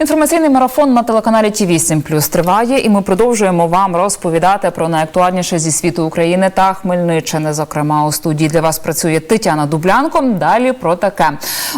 Інформаційний марафон на телеканалі Ті 8 плюс триває, і ми продовжуємо вам розповідати про найактуальніше зі світу України та Хмельниччини. Зокрема, у студії для вас працює Тетяна Дублянко. Далі про таке.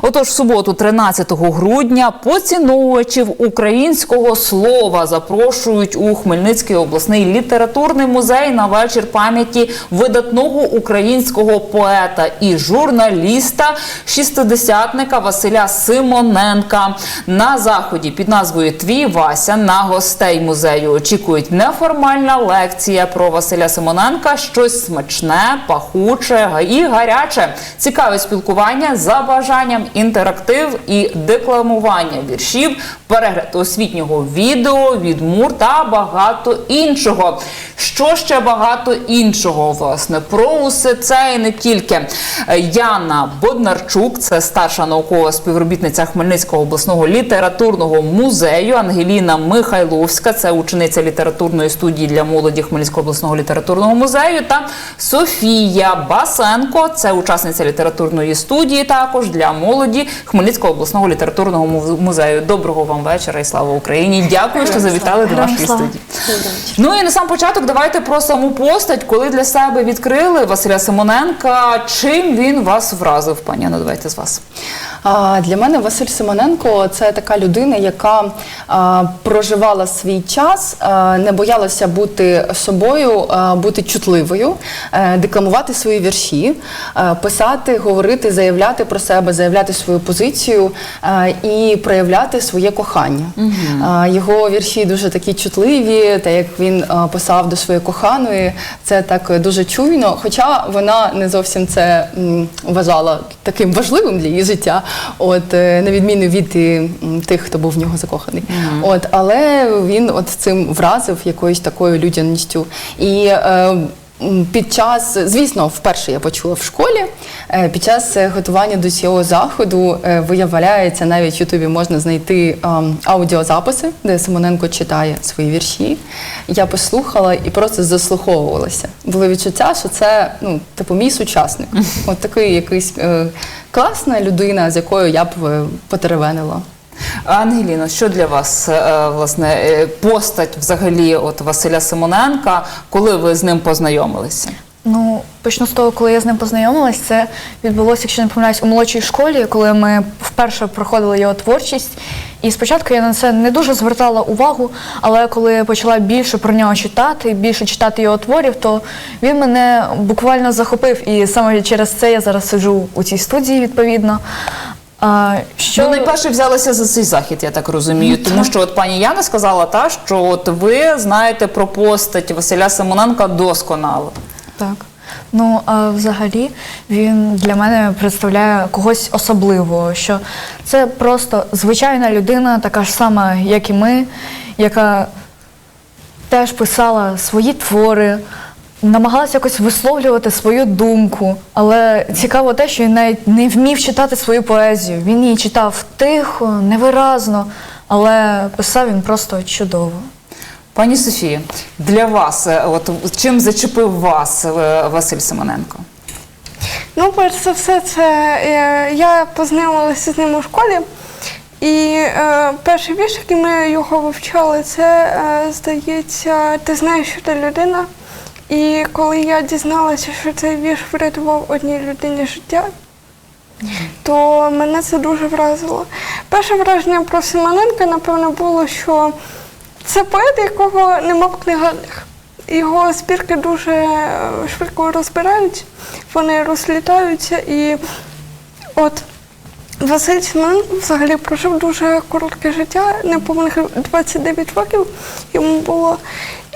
Отож, суботу, 13 грудня, поціновувачів українського слова запрошують у Хмельницький обласний літературний музей на вечір пам'яті видатного українського поета і журналіста, шістидесятника Василя Симоненка. На заході під назвою Твій Вася на гостей музею очікують неформальна лекція про Василя Симоненка, щось смачне, пахуче і гаряче, цікаве спілкування за бажанням, інтерактив і декламування віршів, перегляд освітнього відео, відмур та багато іншого. Що ще багато іншого, власне, про усе це і не тільки. Яна Боднарчук, це старша наукова співробітниця Хмельницького обласного літературного музею. Ангеліна Михайловська, це учениця літературної студії для молоді Хмельницького обласного літературного музею. Та Софія Басенко, це учасниця літературної студії, також для молоді Хмельницького обласного літературного музею. Доброго вам вечора і слава Україні! Дякую, що завітали до нашої студії. Ну і на сам початок давайте про саму постать, коли для себе відкрили Василя Симоненка. Чим він вас вразив, пані Анна, давайте з вас. Для мене Василь Симоненко це така людина, яка а, проживала свій час, а, не боялася бути собою, а, бути чутливою, е, декламувати свої вірші, е, писати, говорити, заявляти про себе, заявляти свою позицію е, і проявляти своє кохання. А, Його вірші дуже такі чутливі, та як він а, писав до своєї коханої, це так дуже чуйно. Хоча вона не зовсім це м, вважала таким важливим для її життя, от е, на відміну від е, тих, хто був в нього закоханий. От, але він от цим вразив якоюсь такою людяністю. І е, під час, звісно, вперше я почула в школі. е, Під час е, готування до цього заходу е, виявляється, навіть в Ютубі можна знайти аудіозаписи, де Симоненко читає свої вірші. Я послухала і просто заслуховувалася. Було відчуття, що це ну, типу мій сучасник. От такий якийсь е, класна людина, з якою я б потеревенила. Ангеліно, що для вас е, власне е, постать взагалі от Василя Симоненка, коли ви з ним познайомилися? Ну, почну з того, коли я з ним познайомилась, це відбулося, якщо не помиляюсь, у молодшій школі, коли ми вперше проходили його творчість. І спочатку я на це не дуже звертала увагу, але коли почала більше про нього читати, більше читати його творів, то він мене буквально захопив. І саме через це я зараз сиджу у цій студії, відповідно. А, що... Ну, найперше взялися за цей захід, я так розумію. Тому що от пані Яна сказала та, що от ви знаєте про постать Василя Симоненка досконало. Так. Ну, а взагалі він для мене представляє когось особливого, що це просто звичайна людина, така ж сама, як і ми, яка теж писала свої твори, намагалася якось висловлювати свою думку. Але цікаво те, що він навіть не вмів читати свою поезію. Він її читав тихо, невиразно, але писав він просто чудово. Пані Софія, для вас, е, от чим зачепив вас е, Василь Симоненко? Ну, перш за все, це е, я познайомилася з ним у школі. І е, перший вірш, який ми його вивчали, це, е, здається, ти знаєш, що ти людина. І коли я дізналася, що цей вірш врятував одній людині життя, то мене це дуже вразило. Перше враження про Симоненка, напевно, було, що це поет, якого нема в книгарнях. Його збірки дуже е, швидко розбирають, вони розлітаються і от Василь Симоненко взагалі прожив дуже коротке життя, неповних 29 років йому було.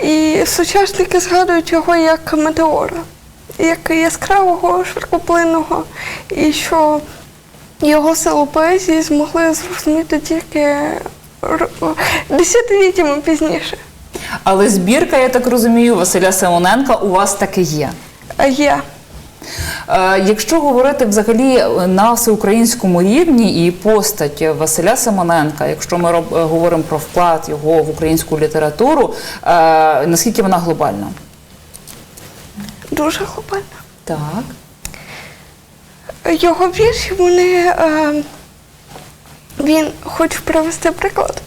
І сучасники згадують його як метеора, як яскравого, швидкоплинного, і що його силу поезії змогли зрозуміти тільки десятиліттями пізніше. Але збірка, я так розумію, Василя Симоненка у вас таки є. А Є. Е, Якщо говорити взагалі на всеукраїнському рівні і постать Василя Симоненка, якщо ми роб- говоримо про вклад його в українську літературу, е, наскільки вона глобальна? Дуже глобально. Так. Його вірші, вони. Е, він, хочу привести приклад.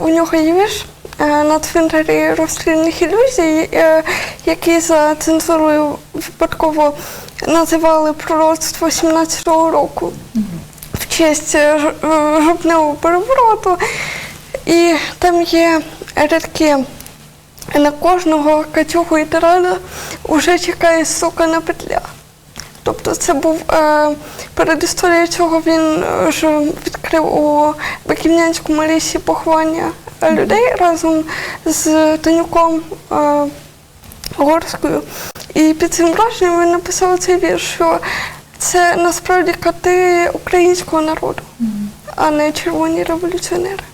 У нього є вірш на цвинтарі розстрільних ілюзій, е, який за цензурою випадково називали пророцтво 17-го року в честь е, е, жовтневого перевороту. І там є рядки на кожного катюгу і тирана уже чекає сука на петля. Тобто це був е, перед історією цього він е, ж відкрив у Биківнянському лісі поховання е, людей разом з Танюком е, Горською. І під цим враженням він написав цей вірш, що це насправді кати українського народу, а не червоні революціонери.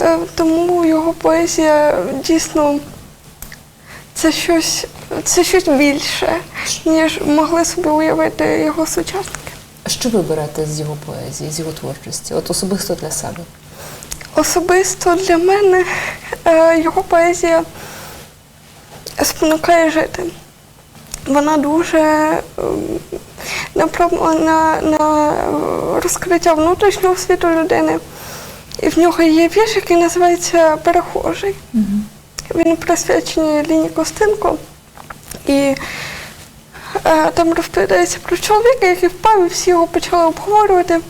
Е, Тому його поезія дійсно це щось, це щось більше, ніж могли собі уявити його сучасники. Що ви берете з його поезії, з його творчості? От особисто для себе? Особисто для мене е, його поезія спонукає жити. Вона дуже ем, направлена на е, розкриття внутрішнього світу людини. І в нього є вірш, який називається Перехожий. Він присвячений Ліні Костенко. І е, там розповідається про чоловіка, який впав, і всі його почали обговорювати.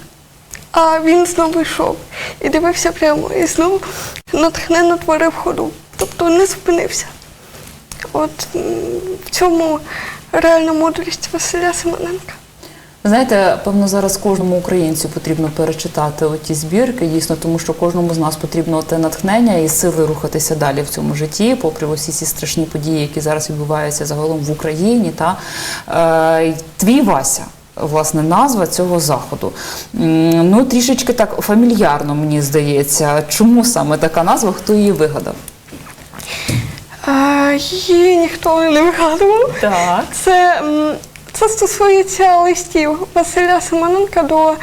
А він знову йшов і дивився прямо, і знову натхненно творив ходу. Тобто не зупинився. От в цьому реальна мудрість Василя Симоненка. Знаєте, певно, зараз кожному українцю потрібно перечитати оті збірки, дійсно, тому що кожному з нас потрібно те натхнення і сили рухатися далі в цьому житті, попри усі ці страшні події, які зараз відбуваються загалом в Україні. Та е, твій Вася. Власне, назва цього заходу. Ну, трішечки так фамільярно, мені здається. Чому саме така назва? Хто її вигадав? А, її ніхто не вигадував. Так. Це, це стосується листів Василя Симоненка до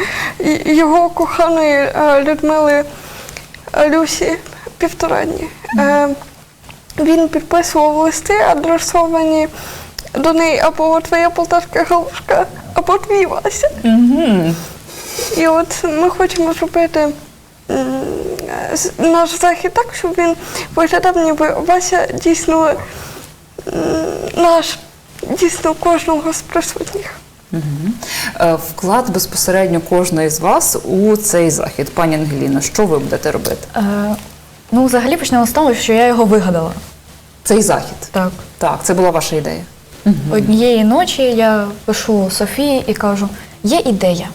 його коханої е, Людмили е, Люсі Півторадні. Е, Він підписував листи, адресовані до неї або твоя полтавська галушка, або твій Вася. Угу. І от ми хочемо зробити наш захід так, щоб він виглядав, ніби Вася дійсно наш, дійсно кожного з присутніх. Е, Вклад безпосередньо кожної з вас у цей захід. Пані Ангеліно, що ви будете робити? Е, ну, взагалі почнемо з того, що я його вигадала. Цей захід. Так. Так, це була ваша ідея. Однієї ночі я пишу Софії і кажу: є ідея.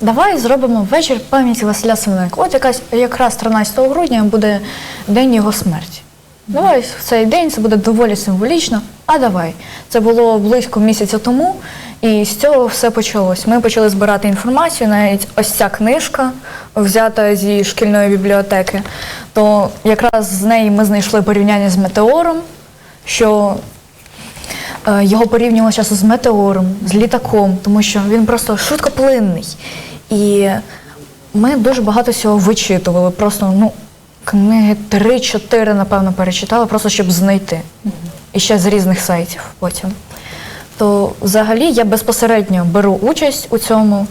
Давай зробимо вечір пам'яті Василя Семененка. От якась якраз 13 грудня буде день його смерті. Давай в цей день це буде доволі символічно. А давай. Це було близько місяця тому, і з цього все почалось. Ми почали збирати інформацію, навіть ось ця книжка, взята зі шкільної бібліотеки. То якраз з неї ми знайшли порівняння з метеором, що Його порівнювали часто з метеором, з літаком, тому що він просто швидкоплинний. І ми дуже багато всього вичитували. Просто ну, книги 3-4, напевно, перечитали, просто щоб знайти. І ще з різних сайтів потім. То взагалі я безпосередньо беру участь у цьому.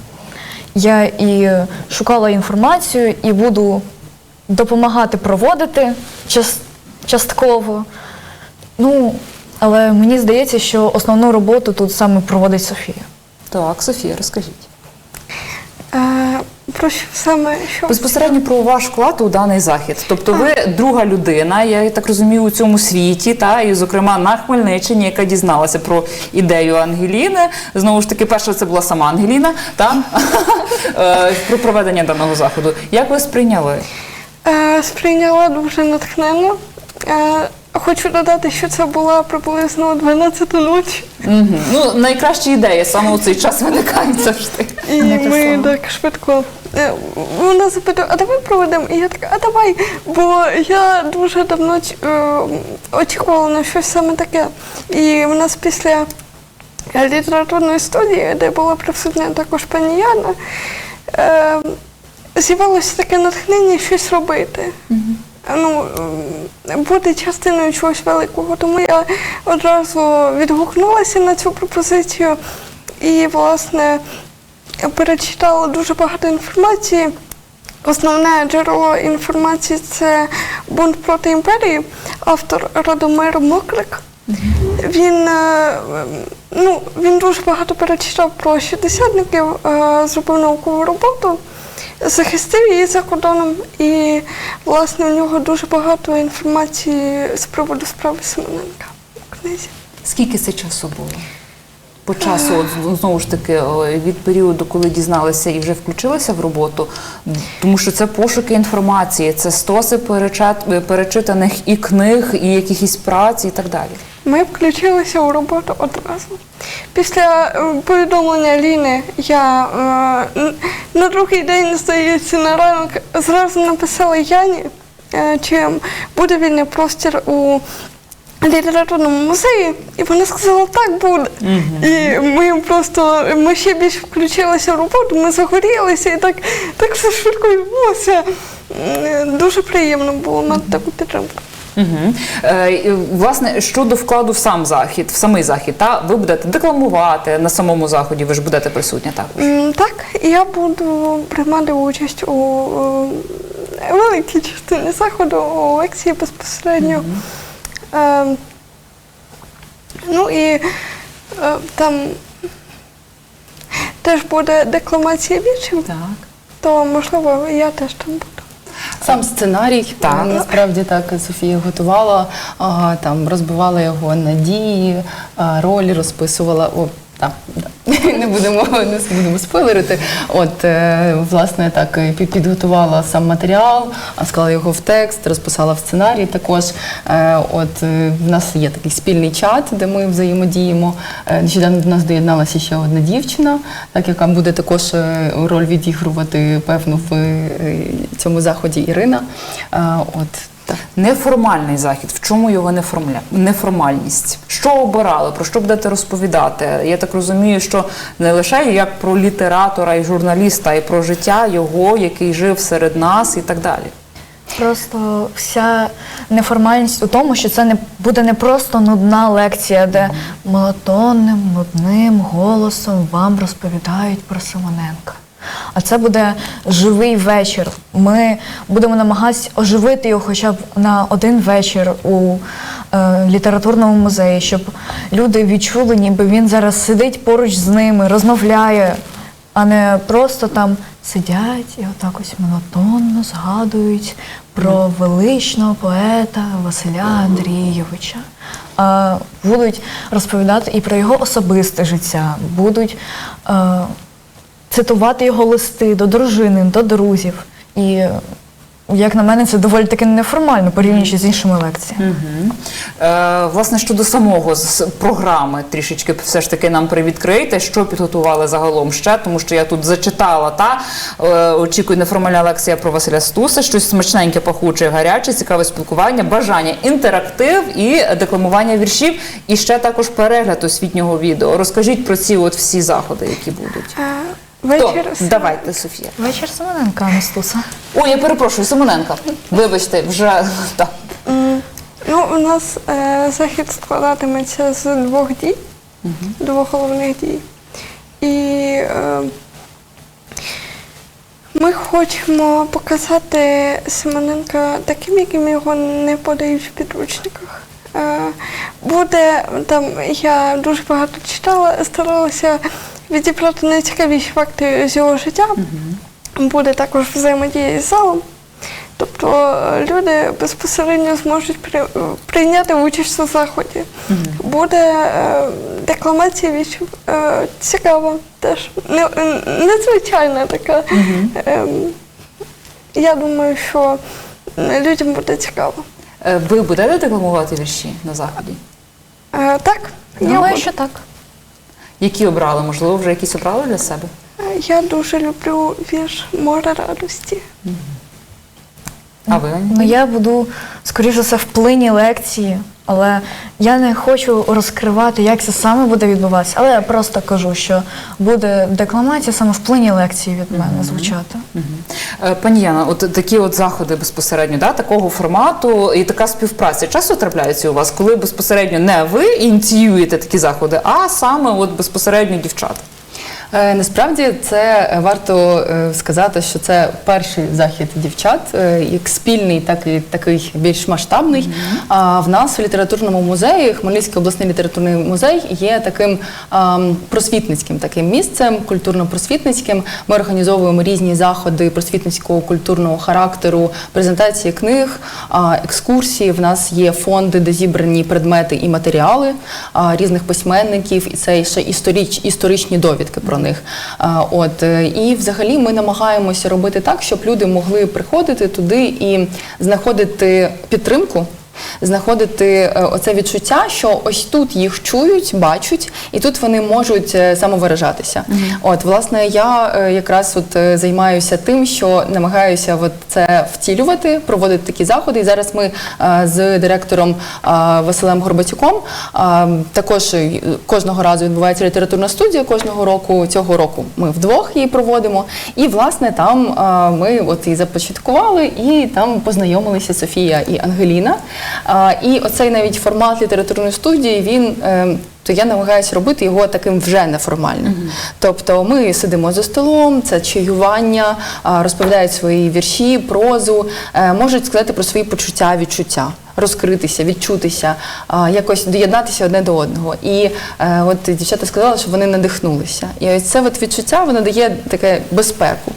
Я і шукала інформацію, і буду допомагати проводити частково. Ну, але мені здається, що основну роботу тут саме проводить Софія. Так, Софія, розкажіть. Е, про що саме що? Безпосередньо про ваш вклад у даний захід. Тобто ви друга людина, я так розумію, у цьому світі, та і зокрема на Хмельниччині, яка дізналася про ідею Ангеліни. Знову ж таки, перша це була сама Ангеліна, та Е, про проведення даного заходу. Як ви сприйняли? Е, сприйняла дуже натхненно. Е, хочу додати, що це була приблизно 12 ночі. Угу. Ну, найкращі ідеї саме у цей час виникають завжди. І ми слово. так швидко. е, Вона запитує, а давай проведемо? І я така, а давай, бо я дуже давно е, очікувала на щось саме таке. І в нас після літературної студії, де була присутня також пані Яна, е, з'явилося таке натхнення щось робити. Ну, бути частиною чогось великого. Тому я одразу відгукнулася на цю пропозицію і, власне, перечитала дуже багато інформації основне джерело інформації це бунт проти імперії, автор Радомир Мокрик. Він, е, ну, він дуже багато перечитав про шістдесятників, е, зробив наукову роботу, захистив її за кордоном, і, власне, у нього дуже багато інформації з приводу справи Семененка у книзі. Скільки це часу було? По часу, от, знову ж таки, від періоду, коли дізналися і вже включилися в роботу, тому що це пошуки інформації, це стоси перечитаних і книг, і якихось праць, і так далі. Ми включилися у роботу одразу. Після е, повідомлення Ліни я е, на другий день, здається, на ранок зразу написала Яні, е, чи буде вільний простір у літературному музеї, і вона сказала, так буде. І ми просто ми ще більше включилися в роботу, ми загорілися і так, так все швидко відбулося. Дуже приємно було мати таку підтримку. Угу. Е, і, власне, щодо вкладу в сам захід, в самий захід, та ви будете декламувати на самому заході, ви ж будете присутні також. М, Так, я буду приймати участь у е, великій частині заходу, у лекції безпосередньо. Е, ну і е, там теж буде декламація віршів, Так. то можливо я теж там буду. Сам сценарій Так. насправді так Софія готувала, а, там розбивала його на дії, а, ролі розписувала. Так, не будемо не будемо спойлерити. От е, власне так підготувала сам матеріал, склала його в текст, розписала в сценарій. Також Е, от е, в нас є такий спільний чат, де ми взаємодіємо. Е, Нещодавно до нас доєдналася ще одна дівчина, так яка буде також е, роль відігрувати певну в е, цьому заході Ірина. Е, От так. Неформальний захід. В чому його неформля... неформальність? Що обирали? Про що будете розповідати? Я так розумію, що не лише як про літератора і журналіста, а й про життя його, який жив серед нас, і так далі. Просто вся неформальність у тому, що це не буде не просто нудна лекція, де монотонним, нудним голосом вам розповідають про Симоненка. А це буде живий вечір. Ми будемо намагатися оживити його хоча б на один вечір у е, літературному музеї, щоб люди відчули, ніби він зараз сидить поруч з ними, розмовляє, а не просто там сидять і отак ось монотонно згадують про величного поета Василя Андрійовича. А будуть розповідати і про його особисте життя, будуть е, цитувати його листи до дружини, до друзів. І, як на мене, це доволі таки неформально порівнюючи з іншими лекціями. Угу. Е, власне, щодо самого з програми, трішечки все ж таки нам привідкрийте, що підготували загалом ще, тому що я тут зачитала та е, очікую неформальна лекція про Василя Стуса, щось смачненьке, пахуче, гаряче, цікаве спілкування, бажання, інтерактив і декламування віршів, і ще також перегляд освітнього відео. Розкажіть про ці от всі заходи, які будуть. Е, Хто? Вечір Давайте, Софія. Вечір Семененка Анастуса. Ой, я перепрошую, Симоненка. Вибачте, вже так. Ну, у нас е, захід складатиметься з двох дій, двох головних дій. І е, ми хочемо показати Симоненка таким, яким його не подають в підручниках. Е, буде там, я дуже багато читала, старалася відібрати найцікавіші факти з його життя. Буде також взаємодія з залом. Тобто е, люди безпосередньо зможуть при- прийняти участь у заході. Буде е, декламація віршів. Е, цікава теж. Не, е, незвичайна така. Ем, я думаю, що людям буде цікаво. Е, Ви будете декламувати вірші на заході? Е, так, я, Думаю, що так. Які обрали? Можливо, вже якісь обрали для себе? Е, я дуже люблю вірш Море радості. А ви? Аня? Ну я буду, скоріше за все, в плині лекції, але я не хочу розкривати, як це саме буде відбуватися. Але я просто кажу, що буде декламація саме в плині лекції від мене звучати. Е, Пані Яна, от такі от заходи безпосередньо, да, такого формату і така співпраця часто трапляється у вас, коли безпосередньо не ви ініціюєте такі заходи, а саме от безпосередньо дівчата. Е, Насправді це е, варто е, сказати, що це перший захід дівчат, як спільний, так і такий більш масштабний. А в нас в літературному музеї, Хмельницький обласний літературний музей, є таким просвітницьким таким місцем, культурно-просвітницьким. Ми організовуємо різні заходи просвітницького культурного характеру, презентації книг, екскурсії. В нас є фонди, де зібрані предмети і матеріали різних письменників, і це ще історич, історичні довідки про них. А, От е, і взагалі ми намагаємося робити так, щоб люди могли приходити туди і знаходити підтримку. Знаходити е, оце відчуття, що ось тут їх чують, бачать, і тут вони можуть е, самовиражатися. От, власне, я е, якраз от займаюся тим, що намагаюся от це втілювати, проводити такі заходи. І зараз ми з директором Василем Горбатюком також кожного разу відбувається літературна студія. Кожного року цього року ми вдвох її проводимо. І власне там ми от і започаткували, і там познайомилися Софія і Ангеліна. І оцей навіть формат літературної студії він. е, То я намагаюся робити його таким вже неформальним. Тобто ми сидимо за столом, це чаювання, розповідають свої вірші, прозу, е, можуть сказати про свої почуття, відчуття, розкритися, відчутися, якось доєднатися одне до одного. І е, от дівчата сказали, що вони надихнулися. І ось це от відчуття воно дає таке безпеку.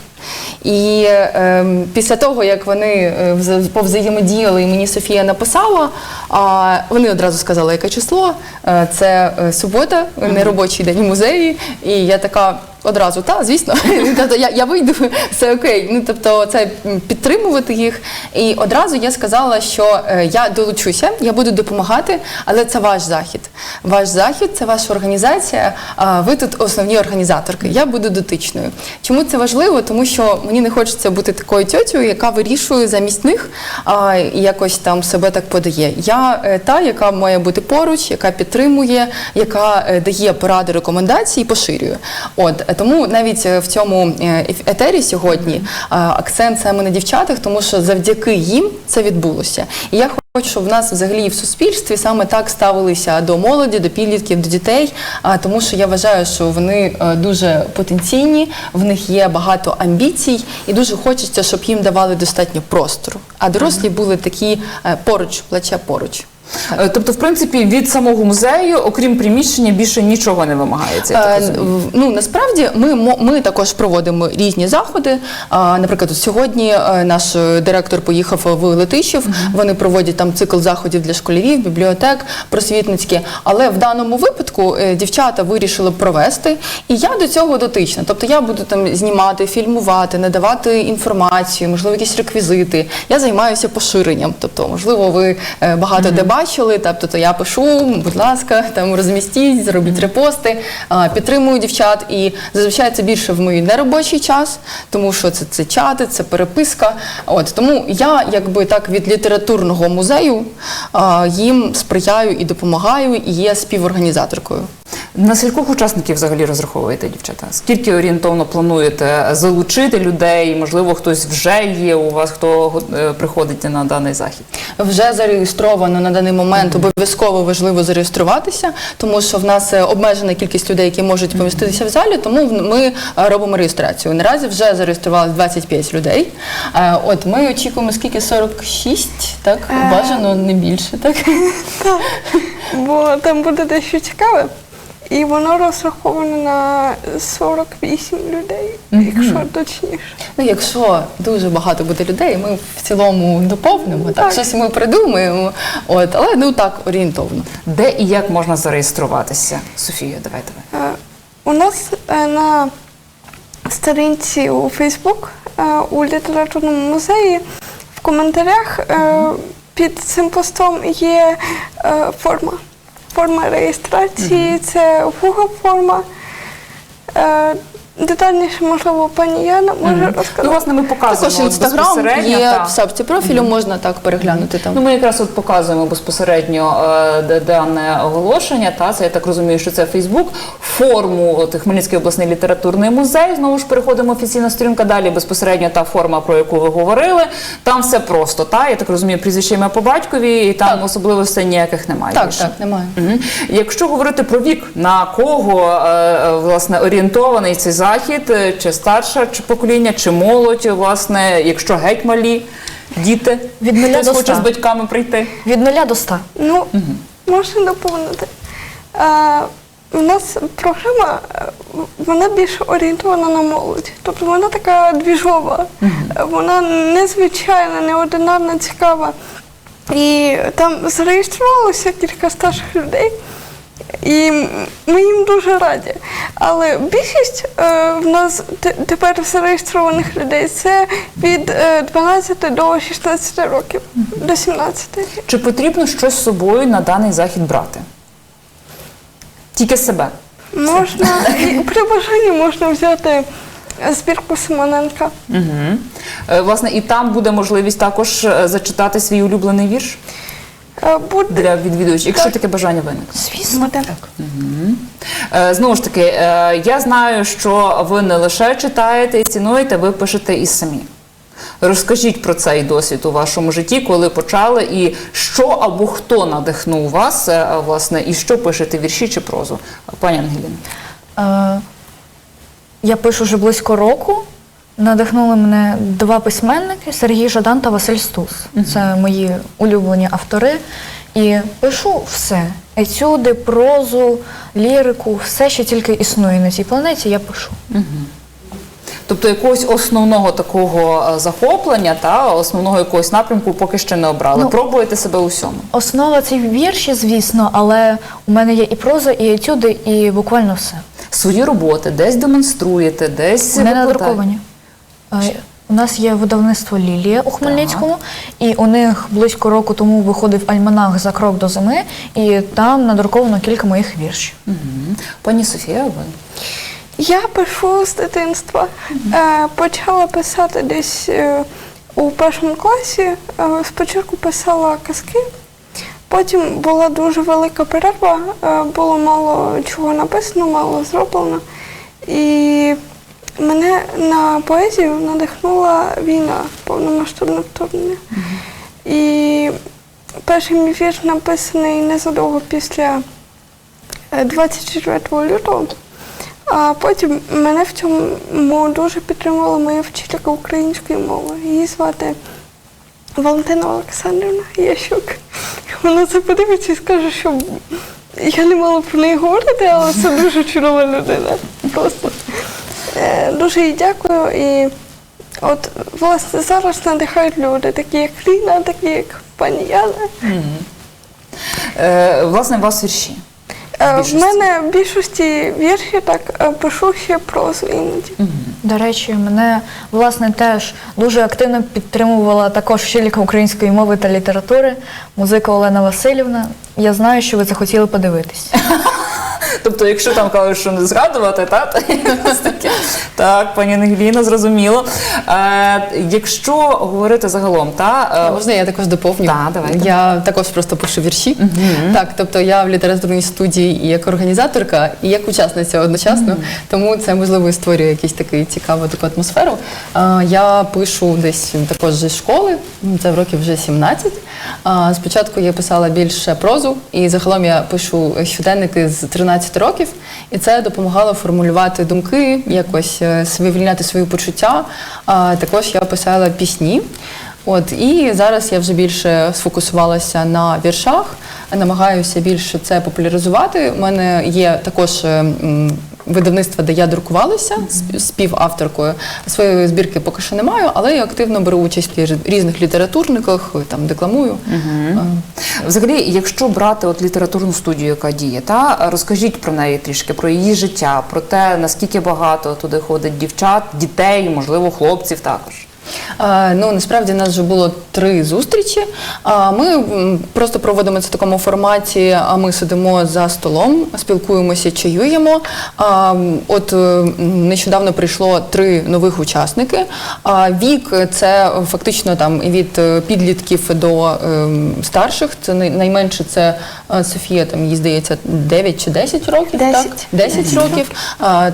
І е, після того, як вони е, вза- повзаємодіяли, і мені Софія написала, а вони одразу сказали, яке число. Е, це е, субота, неробочий день в музеї. І я така. Одразу, та, звісно, тобто я, я вийду, все окей. Ну тобто, це підтримувати їх. І одразу я сказала, що е, я долучуся, я буду допомагати, але це ваш захід. Ваш захід, це ваша організація. А ви тут основні організаторки. Я буду дотичною. Чому це важливо? Тому що мені не хочеться бути такою тьотю, яка вирішує замість них а, якось там себе так подає. Я е, та, яка має бути поруч, яка підтримує, яка е, дає поради, рекомендації, і поширює. От тому навіть е, в цьому е, етері сьогодні е, акцент саме на дівчатах, тому що завдяки їм це відбулося. І я Хочу, щоб в нас взагалі в суспільстві саме так ставилися до молоді, до підлітків, до дітей, тому що я вважаю, що вони е, дуже потенційні, в них є багато амбіцій, і дуже хочеться, щоб їм давали достатньо простору. А дорослі були такі е, поруч, плече поруч. Е, Тобто, в принципі, від самого музею, окрім приміщення, більше нічого не вимагається. Я так Е, Ну насправді ми ми також проводимо різні заходи. Наприклад, сьогодні е, наш директор поїхав в Летищів. Вони проводять там цикл заходів для школярів, бібліотек, просвітницькі. Але в даному випадку дівчата вирішили провести, і я до цього дотична. Тобто я буду там знімати, фільмувати, надавати інформацію, можливо, якісь реквізити. Я займаюся поширенням. Тобто, можливо, ви багато де бачили. Тобто, то я пишу, будь ласка, там розмістіть, зробіть репости, підтримую дівчат. І зазвичай це більше в мій неробочий час, тому що це, це чати, це переписка. От тому я, якби так від літературного музею їм сприяю і допомагаю, і є співорганізаторкою. На скількох учасників взагалі розраховуєте, дівчата? Скільки орієнтовно плануєте залучити людей? Можливо, хтось вже є у вас, хто е, приходить на даний захід? Вже зареєстровано на даний момент. Обов'язково важливо зареєструватися, тому що в нас е, обмежена кількість людей, які можуть поміститися в залі. Тому ми е, робимо реєстрацію. Наразі вже зареєструвалось 25 людей. От ми очікуємо скільки 46, так бажано не більше, так Бо там буде дещо цікаве. І воно розраховане на 48 людей, якщо точніше. ну якщо дуже багато буде людей, ми в цілому доповнимо. Так, Так. щось ми придумаємо. От, але ну так орієнтовно. Де і як можна зареєструватися? Софія, давайте. Е, У нас е, на сторінці у Фейсбук е, у літературному музеї в коментарях е, під цим постом є е, форма. Форма реєстрації, це Google форма. Е, детальніше, можливо, пані Яна може розказати. Ну, власне, ми показуємо Також інстаграм безпосередньо, є та. в шапці профілю, можна так переглянути там. Ну, ми якраз от показуємо безпосередньо е, дане оголошення. Та це я так розумію, що це Фейсбук, форму от, Хмельницький обласний літературний музей. Знову ж переходимо офіційна сторінка. Далі безпосередньо та форма, про яку ви говорили. Там все просто. Та я так розумію, прізвище ім'я по батькові, і там Так. особливостей ніяких немає. Так, більше. так, немає. Мгм. Якщо говорити про вік, на кого е, е, власне орієнтований цей захід, е, чи старше чи покоління, чи молодь, власне, якщо геть малі діти, Від нуля хтось до хоче ста. з батьками прийти. Від нуля до ста. Ну, можна доповнити. А, у нас програма, е, вона більш орієнтована на молодь. Тобто вона така двіжова, Е, вона незвичайна, неординарна, цікава. І там зареєструвалося кілька старших людей. І ми їм дуже раді. Але більшість е, в нас тепер зареєстрованих людей це від е, 12 до 16 років, до 17. Чи потрібно щось з собою на даний захід брати? Тільки себе. Можна і при бажанні можна взяти збірку Симоненка. Угу. Е, власне, і там буде можливість також е, зачитати свій улюблений вірш Е, Буде для відвідувачів, якщо таке бажання виникне. Звісно, так. Е, Знову ж таки, е, я знаю, що ви не лише читаєте і цінуєте, ви пишете і самі. Розкажіть про цей досвід у вашому житті, коли почали, і що або хто надихнув вас, е, власне, і що пишете вірші чи прозу? Пані Ангеліна. Е, я пишу вже близько року. Надихнули мене два письменники Сергій Жадан та Василь Стус. Це мої улюблені автори. І пишу все: етюди, прозу, лірику, все, що тільки існує на цій планеті, я пишу. Тобто якогось основного такого е, захоплення та основного якогось напрямку поки ще не обрали. Ну, Пробуєте себе у всьому. Основа це вірші, звісно, але у мене є і проза, і етюди, і буквально все. Свої роботи десь демонструєте, десь Вони викладаєте? надруковані. Е, У нас є видавництво Лілія у Хмельницькому, і у них близько року тому виходив альманах за крок до зими, і там надруковано кілька моїх віршів. Мгм. Пані Софія, ви? я пишу з дитинства. Е, Почала писати десь е, у першому класі. Спочатку писала казки, потім була дуже велика перерва, було мало чого написано, мало зроблено. І мене на поезію надихнула війна, повномасштабне вторгнення. І перший мій вірш написаний незадовго після е, 24 лютого. А потім мене в цьому дуже підтримувала моя вчителька української мови. Її звати Валентина Олександрівна Ящук. Вона це подивиться і скаже, що я не мала про неї говорити, але це дуже чудова людина. Просто Е, дуже їй дякую. І от власне зараз надихають люди, такі як Ліна, такі як пані Яна. Е, власне, у вас вірші. Е, В мене в більшості вірші так е, пишу ще прозу іноді. До речі, мене власне теж дуже активно підтримувала також вчителька української мови та літератури, музика Олена Васильівна. Я знаю, що ви захотіли подивитись. Тобто, якщо там кажуть, що не згадувати, та, таке. так, пані Ангеліна, зрозуміло. Е, якщо говорити загалом, та, е, Можна я також доповню? Да, давайте. Я також просто пишу вірші. Так, тобто я в літературній студії і як організаторка, і як учасниця одночасно. Тому це можливо і створює якусь таку цікаву таку атмосферу. А, Я пишу десь також зі школи, ну, це в років вже 17. А, Спочатку я писала більше прозу, і загалом я пишу щоденники з 13 років, і це допомагало формулювати думки, якось е, вивільняти свої почуття. Також я писала пісні. От і зараз я вже більше сфокусувалася на віршах, намагаюся більше це популяризувати. У мене є також е, м, видавництво, де я друкувалася з співавторкою. Своєї збірки поки що не маю, але я активно беру участь в різних літературниках, там декламую. Угу. взагалі, якщо брати от літературну студію, яка діє, та, розкажіть про неї трішки, про її життя, про те, наскільки багато туди ходить дівчат, дітей, можливо, хлопців також. Е, Ну насправді у нас вже було три зустрічі. Ми просто проводимо це в такому форматі. А ми сидимо за столом, спілкуємося, чаюємо. От е, нещодавно прийшло три нових учасники. Вік це фактично там від е, підлітків до ем, старших. Це найменше це е, Софія. Там їй здається 9 чи 10 років. Так? 10. 10 років.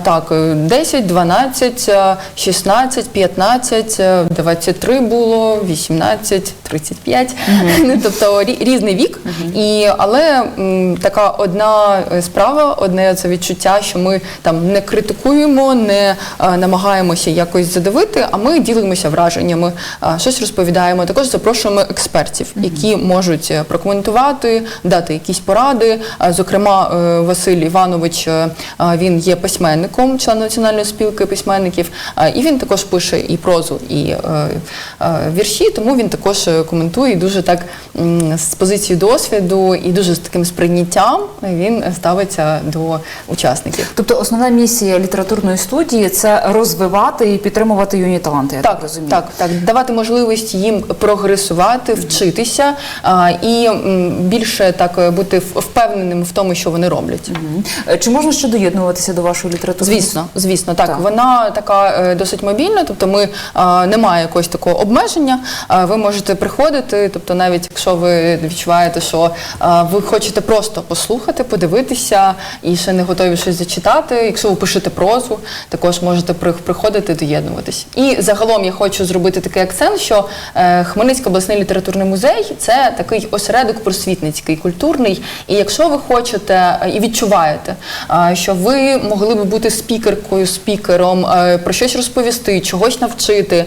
Так, е, 10, 12, е, 16, 15, е, 23 було, 18, 35. Ну, тобто рі- різний вік. І, але м, така одна е, справа, одне це відчуття, що ми там не критикуємо, не е, намагаємося якось задавити, а ми ділимося враженнями, е, щось розповідаємо. Також запрошуємо експертів, які можуть прокоментувати, дати якісь поради. Е, Зокрема, Василь Іванович е, він є письменником, член національної спілки письменників, е, і він також пише і прозу, і е, е, вірші. Тому він також е, коментує і дуже так з позиції досвіду і дуже з таким сприйняттям він ставиться до учасників. Тобто основна місія літературної студії це розвивати і підтримувати юні таланти. Я так, Так, розумію. так, так, давати можливість їм прогресувати, вчитися і більше так бути впевненим в тому, що вони роблять. Чи можна ще доєднуватися до вашої літературної Звісно, звісно, так. Так. Вона така досить мобільна, тобто ми е, немає якогось такого обмеження. Е, ви можете приходити, тобто, навіть якщо ви відчуваєте, що е, ви хочете просто послухати, подивитися і ще не готові щось зачитати. Якщо ви пишете прозу, також можете приходити доєднуватись. І загалом я хочу зробити такий акцент, що е, Хмельницький обласний літературний музей це такий осередок просвітницький, культурний. І якщо ви хочете і відчуваєте, що ви могли би бути спікеркою, спікером, про щось розповісти, чогось навчити,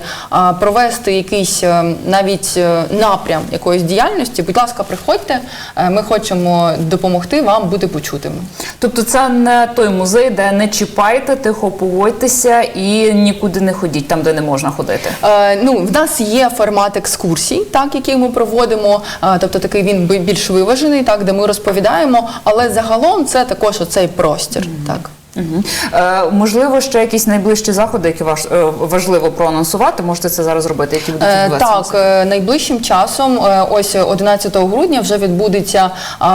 провести якийсь е, навіть е, напрям якоїсь діяльності, будь ласка, приходьте. Е, Ми хочемо допомогти вам бути почутими. Тобто це не той музей, де не чіпайте, тихо поводьтеся і нікуди не ходіть, там, де не можна ходити. Е, ну, в нас є формат екскурсій, так, який ми проводимо. тобто такий він більш виважений, так, де ми розповідаємо, але загалом це також оцей простір. Так. Мгм. Е, можливо, ще якісь найближчі заходи, які важ, е, важливо проанонсувати. Можете це зараз робити, які будуть Е. Так, е, найближчим часом, е, ось 11 грудня, вже відбудеться е,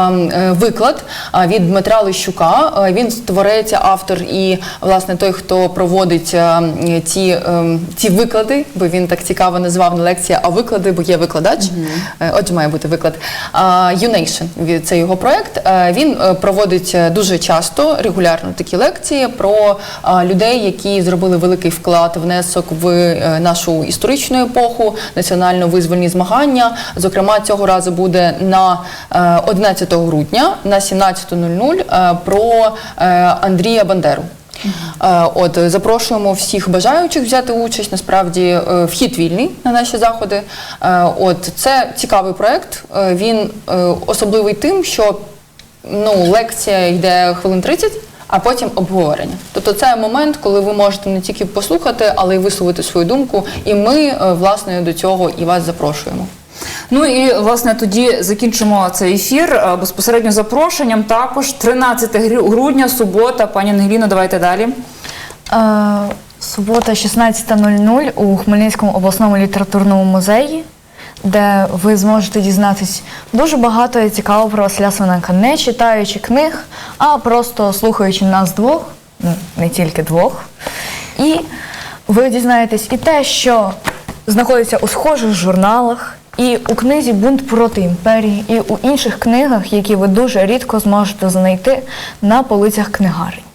виклад від Дмитра Лищука. Е, Він творець, автор і власне той, хто проводить е, ці, ем, ці виклади, бо він так цікаво назвав не лекція, а виклади, бо є викладач. Е, Отже, має бути виклад. UNation – це його проект. Е, Він е, проводить е, дуже часто, регулярно такі лекції про людей, які зробили великий вклад, внесок в е, нашу історичну епоху, національно-визвольні змагання. Зокрема, цього разу буде на е, 11 грудня на 17.00 е, про е, Андрія Бандеру. Е, От е, запрошуємо всіх бажаючих взяти участь. Насправді е, вхід вільний на наші заходи. Е, От це цікавий проект. Е, Він е, особливий тим, що ну, лекція йде хвилин 30, а потім обговорення. Тобто це момент, коли ви можете не тільки послухати, але й висловити свою думку. І ми, е, власне, до цього і вас запрошуємо. Ну і власне тоді закінчимо цей ефір е, безпосередньо запрошенням. Також 13 грудня, субота. Пані Ангеліно, давайте далі. Е, Субота 16.00 у Хмельницькому обласному літературному музеї, де ви зможете дізнатись дуже багато і цікавого про Василя Свиненка, не читаючи книг, а просто слухаючи нас двох, ну не тільки двох. І ви дізнаєтесь і те, що знаходиться у схожих журналах, і у книзі Бунт проти імперії, і у інших книгах, які ви дуже рідко зможете знайти на полицях книгарень.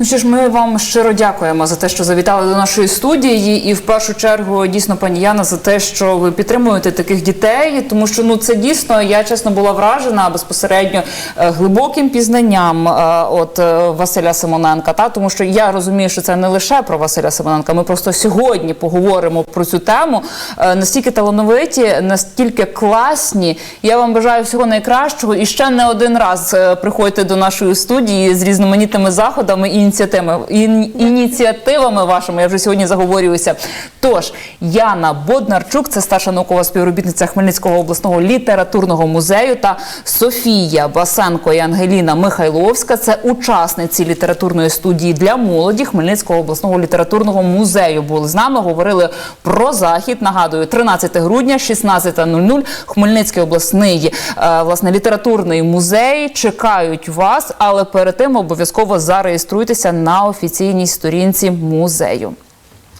Ну що ж, ми вам щиро дякуємо за те, що завітали до нашої студії, і в першу чергу дійсно пані Яна за те, що ви підтримуєте таких дітей, тому що ну це дійсно я чесно була вражена безпосередньо е, глибоким пізнанням е, от е, Василя Симоненка. Та тому що я розумію, що це не лише про Василя Симоненка. Ми просто сьогодні поговоримо про цю тему. Настільки талановиті, настільки класні. Я вам бажаю всього найкращого і ще не один раз приходьте до нашої студії з різноманітними заходами і ініціативами, ін- ініціативами вашими. Я вже сьогодні заговорююся. Тож Яна Боднарчук, це старша наукова співробітниця Хмельницького обласного літературного музею, та Софія Басенко і Ангеліна Михайловська. Це учасниці літературної студії для молоді Хмельницького обласного літературного музею. Були з нами, говорили про захід. Нагадую, 13 грудня, 16.00, Хмельницький обласний е, власне літературний музей. Чекають вас, але перед тим обов'язково зареєструйтеся на офіційній сторінці музею.